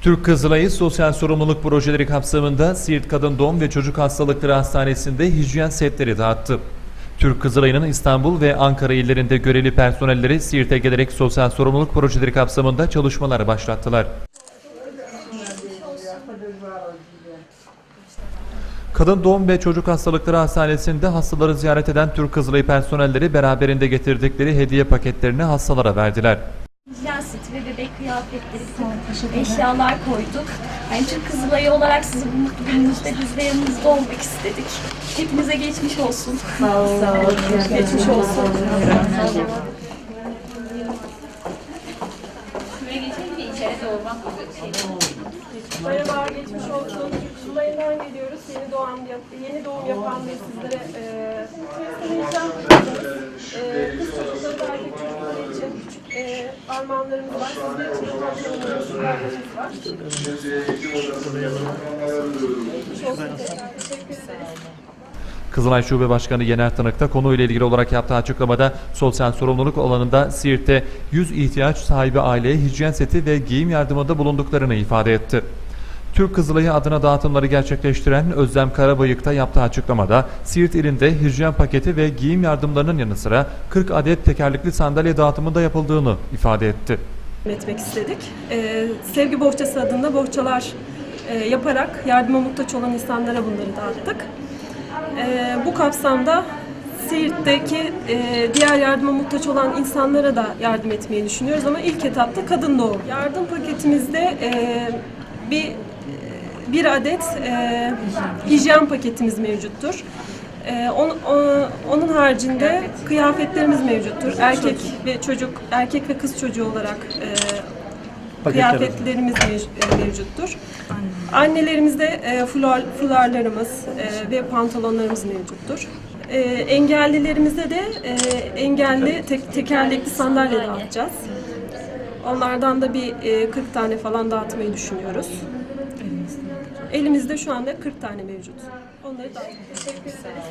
Türk Kızılayı Sosyal Sorumluluk Projeleri kapsamında Siirt Kadın Doğum ve Çocuk Hastalıkları Hastanesi'nde hijyen setleri dağıttı. Türk Kızılayı'nın İstanbul ve Ankara illerinde görevli personelleri Siirt'e gelerek sosyal sorumluluk projeleri kapsamında çalışmalar başlattılar. Kadın Doğum ve Çocuk Hastalıkları Hastanesi'nde hastaları ziyaret eden Türk Kızılayı personelleri beraberinde getirdikleri hediye paketlerini hastalara verdiler. Seti ve bebek kıyafetleri, eşyalar koyduk. Yani Türk Kızılayı olarak sizin bu mutlu gününüzde biz de yanınızda olmak istedik. Hepinize geçmiş olsun. Sağ olun. Geçmiş olsun. Merhaba, geçmiş olsun. Sulayından geliyoruz. Yeni doğum, yeni doğum yapan ve sizlere. E, kız çocukları ve erkek çocukları için küçük e, Kızılay Şube Başkanı Yener Tanık da konuyla ilgili olarak yaptığı açıklamada sosyal sorumluluk alanında Siirt'te 100 ihtiyaç sahibi aileye hijyen seti ve giyim yardımında bulunduklarını ifade etti. Türk Kızılayı adına dağıtımları gerçekleştiren Özlem Karabayık da yaptığı açıklamada Siirt ilinde hijyen paketi ve giyim yardımlarının yanı sıra 40 adet tekerlekli sandalye dağıtımında yapıldığını ifade etti. etmek istedik. Ee, Sevgi Bohçası adında bohçalar e, yaparak yardıma muhtaç olan insanlara bunları dağıttık. Ee, bu kapsamda Siirt'teki e, diğer yardıma muhtaç olan insanlara da yardım etmeyi düşünüyoruz ama ilk etapta kadın doğum. Yardım paketimizde e, bir bir adet e, hijyen paketimiz mevcuttur. E, on- o- onun haricinde kıyafetlerimiz mevcuttur. Erkek ve çocuk, erkek ve kız çocuğu olarak e, kıyafetlerimiz mev- e, mevcuttur. Annelerimizde e, fular, fularlarımız e, ve pantolonlarımız mevcuttur. E, engellilerimize de e, engelli tek, tekerlekli sandalye dağıtacağız. Onlardan da bir e, 40 tane falan dağıtmayı düşünüyoruz. Elimizde şu anda 40 tane mevcut. Onları dağıtıyoruz. Teşekkür ederiz.